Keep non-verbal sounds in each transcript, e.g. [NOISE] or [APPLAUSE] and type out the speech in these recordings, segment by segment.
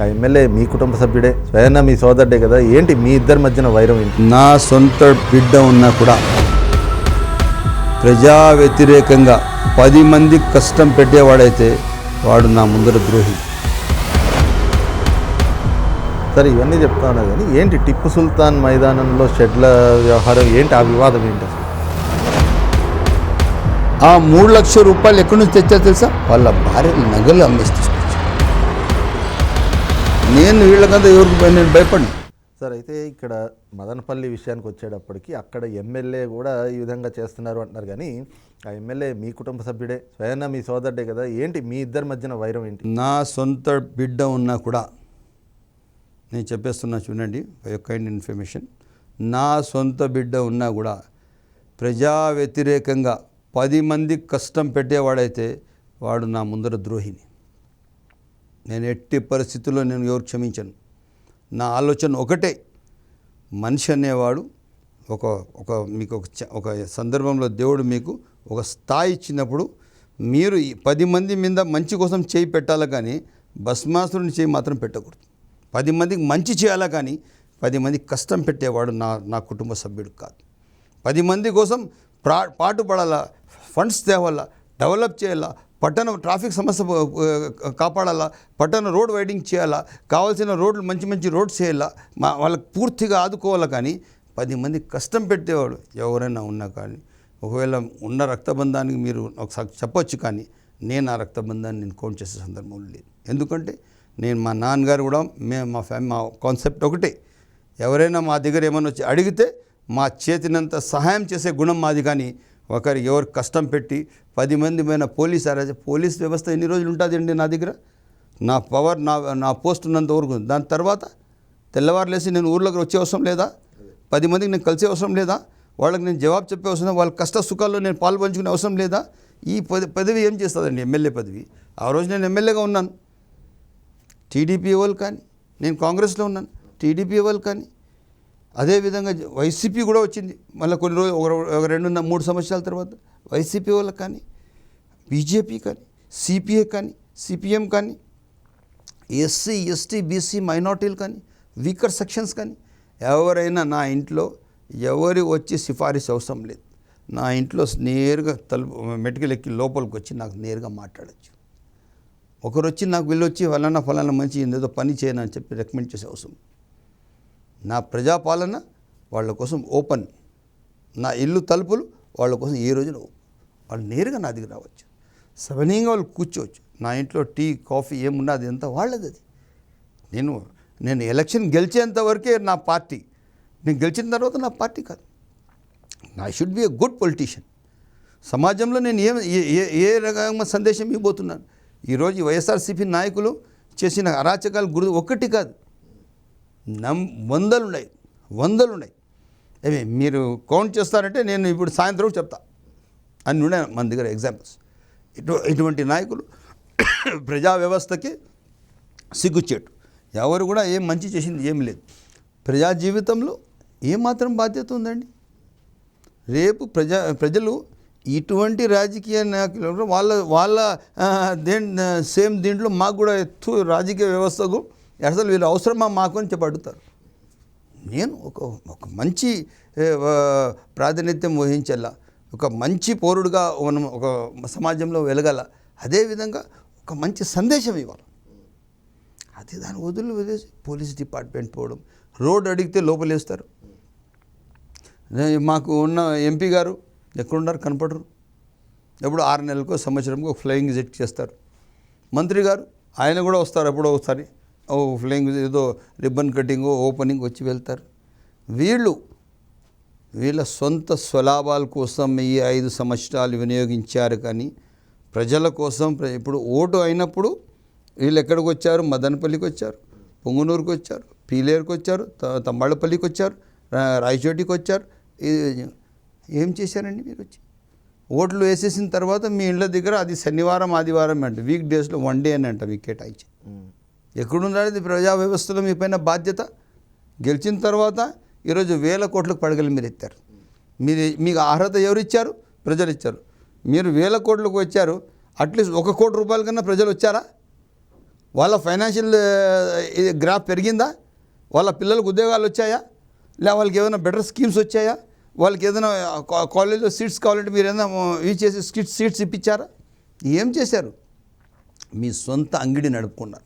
ఆ ఎమ్మెల్యే మీ కుటుంబ సభ్యుడే స్వయంగా మీ సోదరుడే కదా. ఏంటి మీ ఇద్దరి మధ్యన వైరం ఏంటి? నా సొంత బిడ్డ ఉన్నా కూడా ప్రజా వ్యతిరేకంగా పది మంది కష్టం పెట్టేవాడైతే వాడు నా ముందర ద్రోహి. సరే ఇవన్నీ చెప్తా ఉన్నారు కానీ ఏంటి టిప్పు సుల్తాన్ మైదానంలో షెడ్ల వ్యవహారం? ఏంటి ఆ వివాదం ఏంటి అసలు? ఆ మూడు లక్షల రూపాయలు ఎక్కడి నుంచి తెచ్చా తెలుసా? వాళ్ళ భార్య నగలు అమ్మేసి తీసుకొచ్చా నేను వీళ్ళకంతా ఎవరికి నేను భయపడినా. సార్ అయితే ఇక్కడ మదనపల్లి విషయానికి వచ్చేటప్పటికి అక్కడ ఎమ్మెల్యే కూడా ఈ విధంగా చేస్తున్నారు అంటున్నారు కానీ ఆ ఎమ్మెల్యే మీ కుటుంబ సభ్యుడే స్వయంగా మీ సోదరుడే కదా ఏంటి మీ ఇద్దరి మధ్యన వైరం ఏంటి? నా సొంత బిడ్డ ఉన్నా కూడా నేను చెప్పేస్తున్నా చూడండి కైండ్ ఇన్ఫర్మేషన్ నా సొంత బిడ్డ ఉన్నా కూడా ప్రజా వ్యతిరేకంగా పది మంది కష్టం పెట్టేవాడైతే వాడు నా ముందర ద్రోహిని. నేను ఎట్టి పరిస్థితుల్లో నేను ఎవరు క్షమించను. నా ఆలోచన ఒకటే. మనిషి అనేవాడు ఒక ఒక మీకు ఒక చ- ఒక సందర్భంలో దేవుడు మీకు ఒక స్థాయి ఇచ్చినప్పుడు మీరు ఈ పది మంది మీద మంచి కోసం చేయి పెట్టాలి కానీ భస్మాసురుని చేయి మాత్రం పెట్టకూడదు. పది మందికి మంచి చేయాలా కానీ పది మంది కష్టం పెట్టేవాడు నా నా కుటుంబ సభ్యుడు కాదు. పది మంది కోసం ప్రా పాటుపడాలా ఫండ్స్ తేవాలా డెవలప్ చేయాలా పట్టణ ట్రాఫిక్ సమస్య కాపాడాలా? పట్టణ రోడ్ వైడింగ్ చేయాలా? కావాల్సిన రోడ్లు మంచి మంచి రోడ్స్ చేయాలా? మా వాళ్ళకి పూర్తిగా ఆదుకోవాలా కానీ పది మంది కష్టం పెట్టేవాడు ఎవరైనా ఉన్నా కానీ ఒకవేళ ఉన్న రక్తబంధానికి మీరు ఒకసారి చెప్పొచ్చు కానీ నేను ఆ రక్తబంధాన్ని నేను కౌంట్ చేసే సందర్భం లేదు. ఎందుకంటే నేను మా నాన్నగారు కూడా మేము మా ఫ్యామిలీ మా కాన్సెప్ట్ ఒకటే. ఎవరైనా మా దగ్గర ఏమైనా వచ్చి అడిగితే మా చేతినంత సహాయం చేసే గుణం మాది కానీ ఒకరి ఎవరు కష్టం పెట్టి పది మంది పైన పోలీస్ అరెస్ట్ పోలీస్ వ్యవస్థ ఎన్ని రోజులు ఉంటుందండి నా దగ్గర? నా పవర్ నా నా పోస్ట్ ఉన్నంత వరకు. దాని తర్వాత తెల్లవారులేసి నేను ఊర్లోకి వచ్చే అవసరం లేదా? పది మందికి నేను కలిసే అవసరం లేదా? వాళ్ళకి నేను జవాబు చెప్పే అవసరం వాళ్ళ కష్ట సుఖాల్లో నేను పాల్పంచుకునే అవసరం లేదా? ఈ పదవి ఏం చేస్తుందండి ఎమ్మెల్యే పదవి? ఆ రోజు నేను ఎమ్మెల్యేగా ఉన్నాను. టీడీపీ వాళ్ళు కానీ నేను కాంగ్రెస్లో ఉన్నాను. టీడీపీ వాళ్ళు కానీ అదేవిధంగా వైసీపీ కూడా వచ్చింది. మళ్ళీ కొన్ని రోజులు ఒక రెండు మూడు సంవత్సరాల తర్వాత వైసీపీ వాళ్ళకి కానీ బీజేపీ కానీ సిపిఐ కానీ సిపిఎం కానీ ఎస్సీ ఎస్టీ బీసీ మైనార్టీలు కానీ వీకర్ సెక్షన్స్ కానీ ఎవరైనా నా ఇంట్లో ఎవరి వచ్చి సిఫారసు అవసరం లేదు. నా ఇంట్లో నేరుగా తలుపు మెటుకలెక్కి ఎక్కి లోపలికి వచ్చి నాకు నేరుగా మాట్లాడచ్చు. ఒకరు వచ్చి నాకు వీళ్ళు వచ్చి ఫలానా ఫలానా మంచి ఏదో పని చేయను అని చెప్పి రికమెండ్ చేసే అవసరం నా ప్రజాపాలన వాళ్ళ కోసం ఓపెన్. నా ఇల్లు తలుపులు వాళ్ళ కోసం ఏ రోజున వాళ్ళు నేరుగా నా దగ్గర రావచ్చు. సవనీయంగా వాళ్ళు కూర్చోవచ్చు. నా ఇంట్లో టీ కాఫీ ఏమున్నా అది ఎంత వాళ్ళది అది. నేను నేను ఎలక్షన్ గెలిచేంత వరకే నా పార్టీ. నేను గెలిచిన తర్వాత నా పార్టీ కాదు. I should be a good politician సమాజంలో నేను ఏ ఏ- ఏ ఏ రకమైన సందేశం ఇవ్వబోతున్నాను? ఈరోజు వైఎస్ఆర్సీపీ నాయకులు చేసిన అరాచకాలు గురి ఒక్కటి కాదు. నం వందలు ఉన్నాయి వందలు ఉన్నాయి అవి మీరు కౌంట్ చేస్తారంటే నేను ఇప్పుడు సాయంత్రం చెప్తా. అన్ని ఉన్నాయి మన దగ్గర ఎగ్జాంపుల్స్ ఇటు ఇటువంటి నాయకులు [COUGHS] ప్రజా వ్యవస్థకి సిగ్గుచ్చేటు ఎవరు కూడా ఏం మంచి చేసింది ఏం లేదు. ప్రజా జీవితంలో ఏమాత్రం బాధ్యత ఉందండి? రేపు ప్రజా ప్రజలు ఇటువంటి రాజకీయ నాయకులు వాళ్ళ వాళ్ళ దేని సేమ్ దీంట్లో మాకు కూడా ఎత్తు రాజకీయ వ్యవస్థకు అసలు వీళ్ళు అవసరమా మాకు అని చెప్పి అడుగుతారు. నేను ఒక ఒక మంచి ప్రాతినిధ్యం వహించాల ఒక మంచి పౌరుడుగా మనం ఒక సమాజంలో వెలగాల అదేవిధంగా ఒక మంచి సందేశం ఇవ్వాలి. అది దాని వదిలి వదిలేసి పోలీస్ డిపార్ట్మెంట్ పోవడం రోడ్ అడిగితే లోపలేస్తారు. మాకు ఉన్న ఎంపీ గారు ఎక్కడున్నారు కనపడరు. ఎప్పుడు ఆరు నెలలకు సంవత్సరంకు ఫ్లయింగ్ జెట్ చేస్తారు. మంత్రి గారు ఆయన కూడా వస్తారు ఎప్పుడో ఒకసారి. Oh, ఓ ఫ్లయింగ్ ఏదో రిబ్బన్ కటింగ్ ఓపెనింగ్ వచ్చి వెళ్తారు. వీళ్ళు వీళ్ళ సొంత స్వలాభాల కోసం ఈ ఐదు సంవత్సరాలు వినియోగించారు కానీ ప్రజల కోసం ఇప్పుడు ఓటు అయినప్పుడు వీళ్ళు ఎక్కడికి వచ్చారు? మదనపల్లికి వచ్చారు పొంగునూరుకి వచ్చారు పీలేరుకి వచ్చారు త- వచ్చారు రాయచోటికి వచ్చారు. ఏం చేశారండి మీరు వచ్చి? ఓట్లు వేసేసిన తర్వాత మీ ఇళ్ళ దగ్గర అది శనివారం ఆదివారం అంట వీక్ డేస్లో వన్ డే అని అంట మీకు కేటాయించి ఎక్కడున్నాడు ఇది ప్రజా వ్యవస్థలో మీ పైన బాధ్యత? గెలిచిన తర్వాత ఈరోజు వేల కోట్లకు పడగలు మీరు ఎత్తారు. మీరు మీకు అర్హత ఎవరు ఇచ్చారు ప్రజలు ఇచ్చారు మీరు వేల కోట్లకు వచ్చారు అట్లీస్ట్ ఒక కోటి రూపాయల కన్నా ప్రజలు వచ్చారా? వాళ్ళ ఫైనాన్షియల్ గ్రాఫ్ పెరిగిందా? వాళ్ళ పిల్లలకు ఉద్యోగాలు వచ్చాయా? లేదా వాళ్ళకి ఏదైనా బెటర్ స్కీమ్స్ వచ్చాయా? వాళ్ళకి ఏదైనా కాలేజ్లో సీట్స్ కావాలంటే మీరు ఏదైనా ఇవి చేసి సీట్స్ సీట్స్ ఇప్పించారా? ఏం చేశారు? మీ సొంత అంగిడి నడుపుకున్నారు.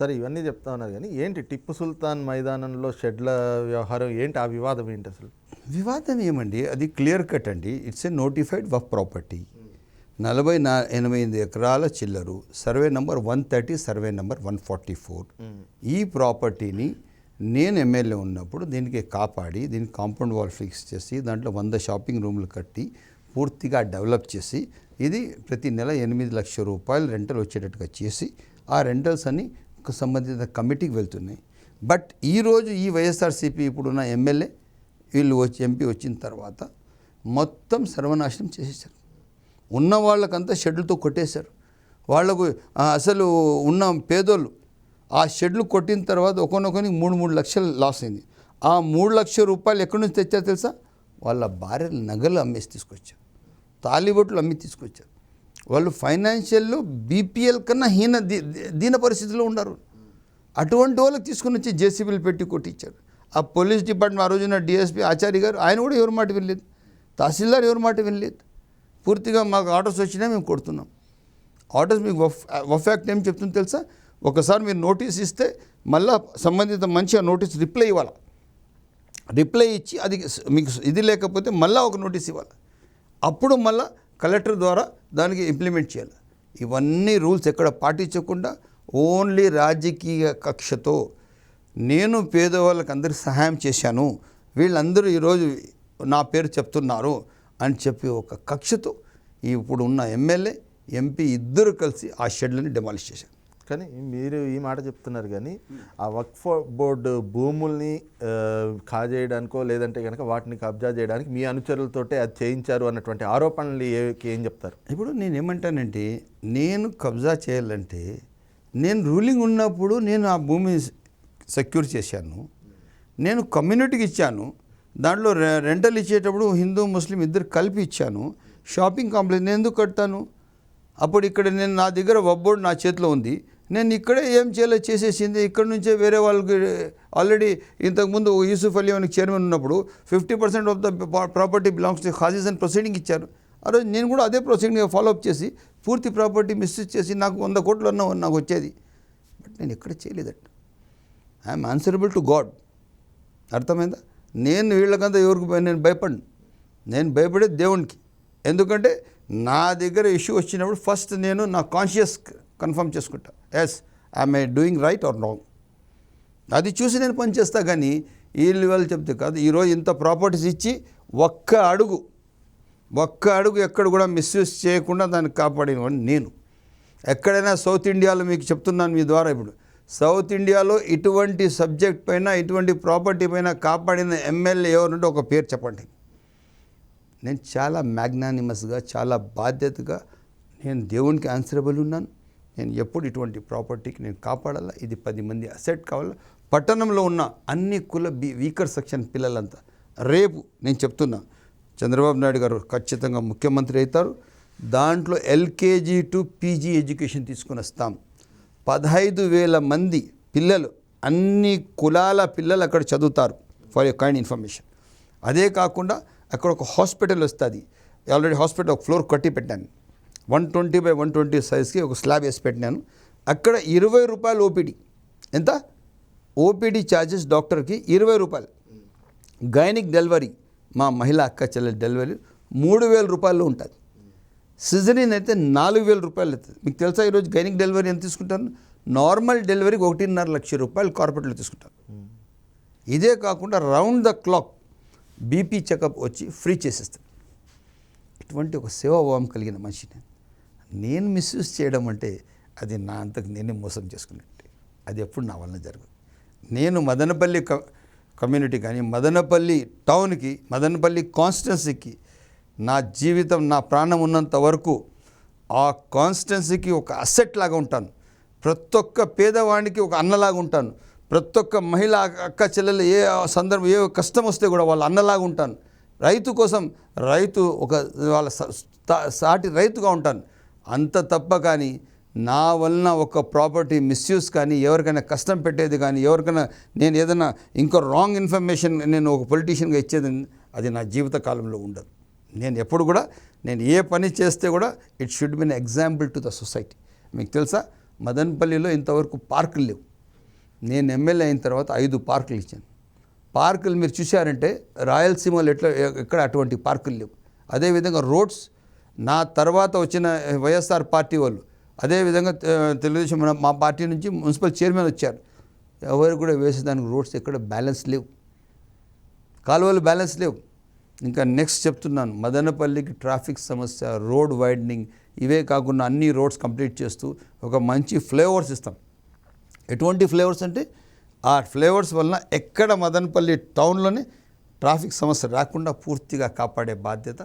సరే ఇవన్నీ చెప్తా ఉన్నారు కానీ ఏంటి టిప్పు సుల్తాన్ మైదానంలో షెడ్ల వ్యవహారం? ఏంటి ఆ వివాదం ఏంటి అసలు? వివాదం ఏమండి? అది క్లియర్ కట్ అండి. It's a notified waqf property. నలభై నా ఎనభై ఎనిమిది ఎకరాల చిల్లరు survey number one thirty survey number one forty four. ఈ ప్రాపర్టీని నేను ఎమ్మెల్యే ఉన్నప్పుడు దీనికి కాపాడి దీనికి కాంపౌండ్ వాల్ ఫిక్స్ చేసి దాంట్లో వంద షాపింగ్ రూమ్లు కట్టి పూర్తిగా డెవలప్ చేసి ఇది ప్రతి నెల ఎనిమిది లక్షల రూపాయలు రెంటల్ వచ్చేటట్టుగా చేసి ఆ రెంటల్స్ అన్ని సంబంధిత కమిటీకి వెళ్తున్నాయి. బట్ ఈరోజు ఈ వైఎస్ఆర్సీపీ ఇప్పుడున్న ఎమ్మెల్యే వీళ్ళు వచ్చి ఎంపీ వచ్చిన తర్వాత మొత్తం సర్వనాశనం చేసేసారు ఉన్న వాళ్ళకంతా షెడ్లతో కొట్టేశారు. వాళ్ళకు అసలు ఉన్న పేదోళ్ళు ఆ షెడ్లు కొట్టిన తర్వాత ఒకనొకరికి మూడు మూడు లక్షలు లాస్ అయింది. ఆ మూడు లక్షల రూపాయలు ఎక్కడి నుంచి తెచ్చారు తెలుసా? వాళ్ళ భార్యలు నగలు అమ్మేసి తీసుకొచ్చారు. తాలిబొట్లు అమ్మి తీసుకొచ్చారు. వాళ్ళు ఫైనాన్షియల్ బీపీఎల్ కన్నా హీన దీ- దీన పరిస్థితిలో ఉన్నారు అటువంటి వాళ్ళకి తీసుకుని వచ్చి జేసీబీలు పెట్టి కొట్టించారు. ఆ పోలీస్ డిపార్ట్మెంట్ ఆ రోజున డిఎస్పీ ఆచార్య గారు ఆయన కూడా ఎవరి మాట వినలేదు. తహసీల్దార్ ఎవరి మాట వినలేదు. పూర్తిగా మాకు ఆర్డర్స్ వచ్చినా మేము కొడుతున్నాం. ఆర్డర్స్ మీకు వఫ్ ఏం చెప్తుంది తెలుసా? ఒకసారి మీరు నోటీస్ ఇస్తే మళ్ళా సంబంధిత మంచిగా నోటీస్ రిప్లై ఇవ్వాలి? రిప్లై ఇచ్చి అది మీకు ఇది లేకపోతే మళ్ళీ ఒక నోటీస్ ఇవ్వాలి? అప్పుడు మళ్ళీ కలెక్టర్ ద్వారా దానికి ఇంప్లిమెంట్ చేయాలి. ఇవన్నీ రూల్స్ ఎక్కడ పాటించకుండా ఓన్లీ రాజకీయ కక్షతో నేను పేదవాళ్ళకి అందరికి సహాయం చేశాను వీళ్ళందరూ ఈరోజు నా పేరు చెప్తున్నారు అని చెప్పి ఒక కక్షతో ఇప్పుడు ఉన్న ఎమ్మెల్యే ఎంపీ ఇద్దరు కలిసి ఆ షెడ్లని డెమాలిష్ చేశారు. కానీ మీరు ఈ మాట చెప్తున్నారు కానీ ఆ వక్ఫ్ బోర్డు భూముల్ని కాజేయడానికో లేదంటే కనుక వాటిని కబ్జా చేయడానికి మీ అనుచరులతోటే అది చేయించారు అన్నటువంటి ఆరోపణలు ఏం చెప్తారు? ఇప్పుడు నేను ఏమంటానంటే నేను కబ్జా చేయాలంటే నేను రూలింగ్ ఉన్నప్పుడు నేను ఆ భూమి సెక్యూర్ చేశాను. నేను కమ్యూనిటీకి ఇచ్చాను. దాంట్లో రె- రెంటల్ ఇచ్చేటప్పుడు హిందూ ముస్లిం ఇద్దరు కలిపి ఇచ్చాను. షాపింగ్ కాంప్లెక్స్ నేను ఎందుకు కడతాను? అప్పుడు ఇక్కడ నేను నా దగ్గర వబ్బోడు నా చేతిలో ఉంది. నేను ఇక్కడే ఏం చేయాలో చేసేసింది. ఇక్కడ నుంచే వేరే వాళ్ళకి ఆల్రెడీ ఇంతకుముందు యూసుఫ్ అలీ అని చైర్మన్ ఉన్నప్పుడు fifty percent of the property belongs to hajis and proceeding ఇచ్చారు. ఆ రోజు నేను కూడా అదే ప్రొసీడింగ్ ఫాలో అప్ చేసి పూర్తి ప్రాపర్టీ మిస్యూజ్ చేసి నాకు వంద కోట్లు అన్న నాకు వచ్చేది. బట్ నేను ఎక్కడ చేయలేదట. ఐఎమ్ ఆన్సరబుల్ టు గాడ్ అర్థమైందా? నేను వీళ్ళకంతా ఎవరికి నేను భయపడను. నేను భయపడేది దేవునికి. ఎందుకంటే నా దగ్గర ఇష్యూ వచ్చినప్పుడు ఫస్ట్ నేను నా కాన్షియస్ కన్ఫర్మ్ చేసుకుంటా. Yes I'm I doing right or wrong అది చూసి నేను పనిచేస్తా కానీ వీళ్ళు వాళ్ళు చెప్తే కాదు ఈరోజు ఇంత ప్రాపర్టీస్ ఇచ్చి ఒక్క అడుగు ఒక్క అడుగు ఎక్కడ కూడా మిస్యూజ్ చేయకుండా దాన్ని కాపాడినవాడిని నేను. ఎక్కడైనా సౌత్ ఇండియాలో మీకు చెప్తున్నాను మీ ద్వారా ఇప్పుడు. సౌత్ ఇండియాలో ఇటువంటి సబ్జెక్ట్ పైన ఇటువంటి ప్రాపర్టీ పైన కాపాడిన ఎమ్మెల్యే ఎవరుంటే ఒక పేరు చెప్పండి. నేను చాలా మ్యాగ్నానిమస్గా చాలా బాధ్యతగా నేను దేవునికి ఆన్సరబుల్ ఉన్నాను. నేను ఎప్పుడు ఇటువంటి ప్రాపర్టీకి నేను కాపాడాలా? ఇది పది మంది అసెట్ కావాలా? పట్టణంలో ఉన్న అన్ని కుల బీ వీకర్ సెక్షన్ పిల్లలంతా రేపు నేను చెప్తున్నా చంద్రబాబు నాయుడు గారు ఖచ్చితంగా ముఖ్యమంత్రి అవుతారు. దాంట్లో ఎల్కేజీ టు పీజీ ఎడ్యుకేషన్ తీసుకుని వస్తాం పదహైదు వేల మంది పిల్లలు అన్ని కులాల పిల్లలు అక్కడ చదువుతారు ఫర్ యూ కైండ్ ఇన్ఫర్మేషన్ అదే కాకుండా అక్కడ ఒక హాస్పిటల్ వస్తుంది. ఆల్రెడీ హాస్పిటల్ ఒక ఫ్లోర్ కట్టి పెట్టాను. One twenty by one twenty సైజ్కి ఒక స్లాబ్ వేసి పెట్టినాను. అక్కడ ఇరవై రూపాయలు ఓపీడీ. ఎంత? ఓపీడీ ఛార్జెస్ డాక్టర్కి ఇరవై రూపాయలు. గైనిక్ డెలివరీ మా మహిళ అక్క చెల్లెల డెలివరీ మూడు వేల రూపాయలు ఉంటుంది. సిజరీన్ అయితే నాలుగు వేల రూపాయలు అవుతుంది. మీకు తెలుసా ఈరోజు గైనిక్ డెలివరీ ఎంత తీసుకుంటాను నార్మల్ డెలివరీకి ఒకటిన్నర లక్ష రూపాయలు కార్పొరేట్లో తీసుకుంటాను ఇదే కాకుండా round the clock BP checkup వచ్చి ఫ్రీ చేసేస్తారు. ఇటువంటి ఒక సేవాభావం కలిగిన మనిషిని. నేను మిస్యూజ్ చేయడం అంటే అది నా అంతకు నేనే మోసం చేసుకున్నట్టే. అది ఎప్పుడు నా వలన జరగదు. నేను మదనపల్లి క కమ్యూనిటీ కానీ మదనపల్లి టౌన్కి మదనపల్లి కాన్స్టిట్యున్సీకి నా జీవితం నా ప్రాణం ఉన్నంత వరకు ఆ కాన్స్టిట్యున్సీకి ఒక అసెట్ లాగా ఉంటాను. ప్రతి ఒక్క పేదవాడికి ఒక అన్నలాగా ఉంటాను. ప్రతి ఒక్క మహిళ అక్క చెల్లెలు ఏ సందర్భం ఏ కష్టం వస్తే కూడా వాళ్ళ అన్నలాగా ఉంటాను. రైతు కోసం రైతు ఒక వాళ్ళ స- సాటి రైతుగా ఉంటాను. అంత తప్ప కానీ నా వలన ఒక ప్రాపర్టీ మిస్యూస్ కానీ ఎవరికైనా కష్టం పెట్టేది కానీ ఎవరికైనా నేను ఏదైనా ఇంకో రాంగ్ ఇన్ఫర్మేషన్ నేను ఒక పొలిటీషియన్గా ఇచ్చేది అది నా జీవిత కాలంలో ఉండదు. నేను ఎప్పుడు కూడా నేను ఏ పని చేస్తే కూడా it should be an example to the society మీకు తెలుసా? మదన్పల్లిలో ఇంతవరకు పార్కులు లేవు. నేను ఎమ్మెల్యే అయిన తర్వాత ఐదు పార్కులు ఇచ్చాను. పార్కులు మీరు చూశారంటే రాయలసీమలో ఎట్లా ఎక్కడ అటువంటి పార్కులు లేవు. అదేవిధంగా రోడ్స్ నా తర్వాత వచ్చిన వైఎస్ఆర్ పార్టీ వాళ్ళు. అదేవిధంగా తెలుగుదేశం మన- మా పార్టీ నుంచి మున్సిపల్ చైర్మన్ వచ్చారు. ఎవరు కూడా వేసేదానికి రోడ్స్ ఎక్కడ బ్యాలెన్స్ లేవు. కాలువలు బ్యాలెన్స్ లేవు. ఇంకా నెక్స్ట్ చెప్తున్నాను మదనపల్లికి ట్రాఫిక్ సమస్య రోడ్ వైడనింగ్ ఇవే కాకుండా అన్ని రోడ్స్ కంప్లీట్ చేస్తూ ఒక మంచి ఫ్లేవర్స్ ఇస్తాం ఎటువంటి ఫ్లేవర్స్ అంటే ఆ ఫ్లేవర్స్ వలన ఎక్కడ మదనపల్లి టౌన్లోనే ట్రాఫిక్ సమస్య రాకుండా పూర్తిగా కాపాడే బాధ్యత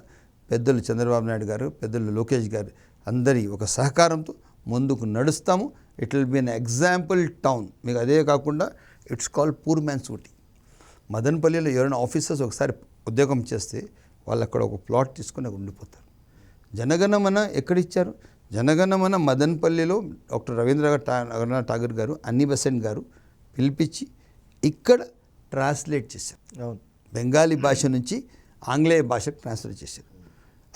పెద్దలు చంద్రబాబు నాయుడు గారు పెద్దలు లోకేష్ గారు అందరి ఒక సహకారంతో ముందుకు నడుస్తాము. It will be an example town మీకు అదే కాకుండా it's called poor man's Ooty మదనపల్లిలో ఎవరైనా ఆఫీసర్స్ ఒకసారి ఉద్యోగం చేస్తే వాళ్ళు అక్కడ ఒక ప్లాట్ తీసుకొని ఉండిపోతారు. జనగణమన ఎక్కడిచ్చారు జనగణమన మదనపల్లిలో డాక్టర్ రవీంద్ర టా రవీంద్రనాథ్ ఠాగూర్ గారు అన్ని బెసెంట్ గారు పిలిపించి ఇక్కడ ట్రాన్స్లేట్ చేశారు. బెంగాలీ భాష నుంచి ఆంగ్లేయ భాషకు ట్రాన్స్లేట్ చేశారు.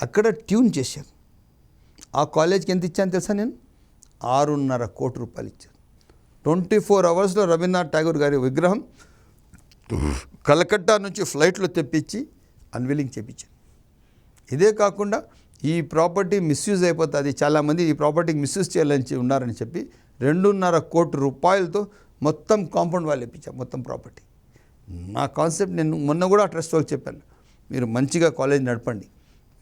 అక్కడ ట్యూన్ చేశారు. ఆ కాలేజ్కి ఎంత ఇచ్చాను తెలుసా నేను? ఆరున్నర కోటి రూపాయలు ఇచ్చాను ట్వంటీ ఫోర్ అవర్స్లో రవీంద్రనాథ్ ఠాగూర్ గారి విగ్రహం కలకత్తా నుంచి ఫ్లైట్లో తెప్పించి అన్విలింగ్ చేపించాను ఇదే కాకుండా ఈ ప్రాపర్టీ మిస్యూజ్ అయిపోతుంది చాలామంది ఈ ప్రాపర్టీకి మిస్యూజ్ చేయాలని ఉన్నారని చెప్పి రెండున్నర కోటి రూపాయలతో మొత్తం కాంపౌండ్ వాళ్ళు ఇప్పించాం మొత్తం ప్రాపర్టీ. నా కాన్సెప్ట్ నేను మొన్న కూడా ట్రస్ట్ వాళ్ళకి చెప్పాను. మీరు మంచిగా కాలేజ్ నడపండి.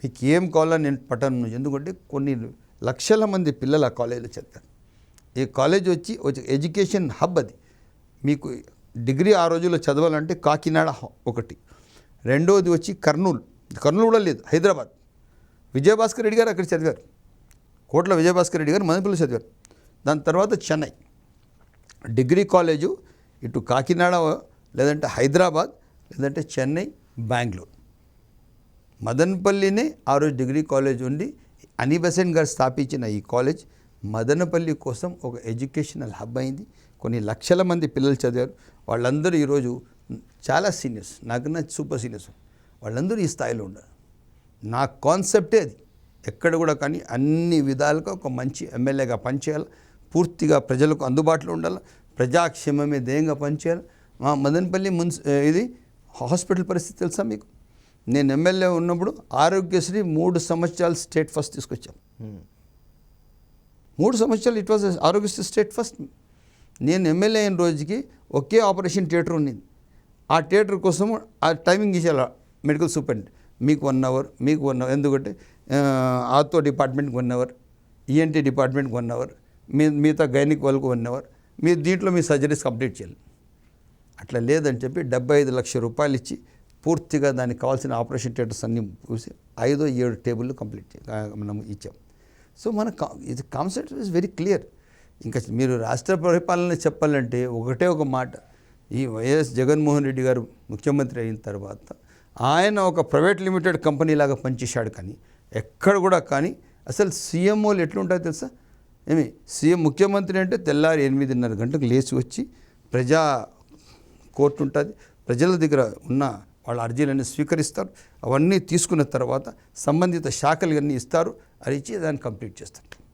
మీకు ఏం కావాలో నేను పట్టను ఎందుకంటే కొన్ని లక్షల మంది పిల్లలు ఆ కాలేజీలో చదివారు ఈ కాలేజ్ వచ్చి వచ్చి ఎడ్యుకేషన్ హబ్ అది. మీకు డిగ్రీ ఆ రోజుల్లో చదవాలంటే కాకినాడ ఒకటి. రెండోది వచ్చి కర్నూలు. కర్నూలు కూడా లేదు హైదరాబాద్. విజయభాస్కర్ రెడ్డి గారు అక్కడ చదివారు. కోట్ల విజయభాస్కర్ రెడ్డి గారు మదనపల్లి చదివారు. దాని తర్వాత చెన్నై. డిగ్రీ కాలేజు ఇటు కాకినాడ లేదంటే హైదరాబాద్ లేదంటే చెన్నై బెంగళూరు. మదనపల్లినే ఆ రోజు డిగ్రీ కాలేజ్ ఉండి అనీ బెసెంట్ గారు స్థాపించిన ఈ కాలేజ్ మదనపల్లి కోసం ఒక ఎడ్యుకేషనల్ హబ్ అయింది. కొన్ని లక్షల మంది పిల్లలు చదివారు. వాళ్ళందరూ ఈరోజు చాలా సీనియర్స్ నాకన్నా సూపర్ సీనియర్స్. వాళ్ళందరూ ఈ స్థాయిలో ఉన్నారు. నా కాన్సెప్టే అది. ఎక్కడ కూడా కానీ అన్ని విధాలుగా ఒక మంచి ఎమ్మెల్యేగా పనిచేయాలి. పూర్తిగా ప్రజలకు అందుబాటులో ఉండాలి. ప్రజాక్షేమమే ధ్యేయంగా పనిచేయాలి. మా మదనపల్లి మున్సి ఇది హాస్పిటల్ పరిస్థితి తెలుసా మీకు? నేను ఎమ్మెల్యే ఉన్నప్పుడు ఆరోగ్యశ్రీ మూడు సంవత్సరాలు స్టేట్ ఫస్ట్ తీసుకొచ్చాం మూడు సంవత్సరాలు it was Aarogyasri state first. నేను ఎమ్మెల్యే అయిన రోజుకి ఒకే ఆపరేషన్ థియేటర్ ఉన్నింది. ఆ థియేటర్ కోసం ఆ టైమింగ్ ఇచ్చేలా మెడికల్ సూపరింట్ మీకు వన్ అవర్ మీకు వన్ అవర్ ఎందుకంటే ఆతో డిపార్ట్మెంట్కి వన్ అవర్ ఈఎన్టీ డిపార్ట్మెంట్కి వన్ అవర్ మీ మిగతా గైనిక్ వాళ్ళకు వన్ అవర్ మీరు దీంట్లో మీ సర్జరీస్ కంప్లీట్ చేయాలి. అట్లా లేదని చెప్పి డెబ్బై ఐదు లక్షల రూపాయలు ఇచ్చి పూర్తిగా దానికి కావాల్సిన ఆపరేషన్ థియేటర్స్ అన్నీ చూసి ఐదో ఏడు టేబుల్ కంప్లీట్ మనం ఇచ్చాం. సో మన కా- ఇది కాన్సెప్ట్ ఇస్ వెరీ క్లియర్ ఇంకా మీరు రాష్ట్ర పరిపాలన చెప్పాలంటే ఒకటే ఒక మాట. ఈ వైఎస్ జగన్మోహన్ రెడ్డి గారు ముఖ్యమంత్రి అయిన తర్వాత ఆయన ఒక ప్రైవేట్ లిమిటెడ్ కంపెనీ లాగా పనిచేశాడు కానీ ఎక్కడ కూడా కానీ అసలు సీఎంఓలు ఎట్లుంటాయో తెలుసా? ఏమి సీఎం ముఖ్యమంత్రి అంటే తెల్లారి ఎనిమిదిన్నర గంటకు లేచి వచ్చి ప్రజా కోర్టు ఉంటుంది ప్రజల దగ్గర ఉన్న వాళ్ళ అర్జీలన్నీ స్వీకరిస్తారు. అవన్నీ తీసుకున్న తర్వాత సంబంధిత శాఖలు అన్నీ ఇస్తారు. అది ఇచ్చి దాన్ని కంప్లీట్ చేస్తారు.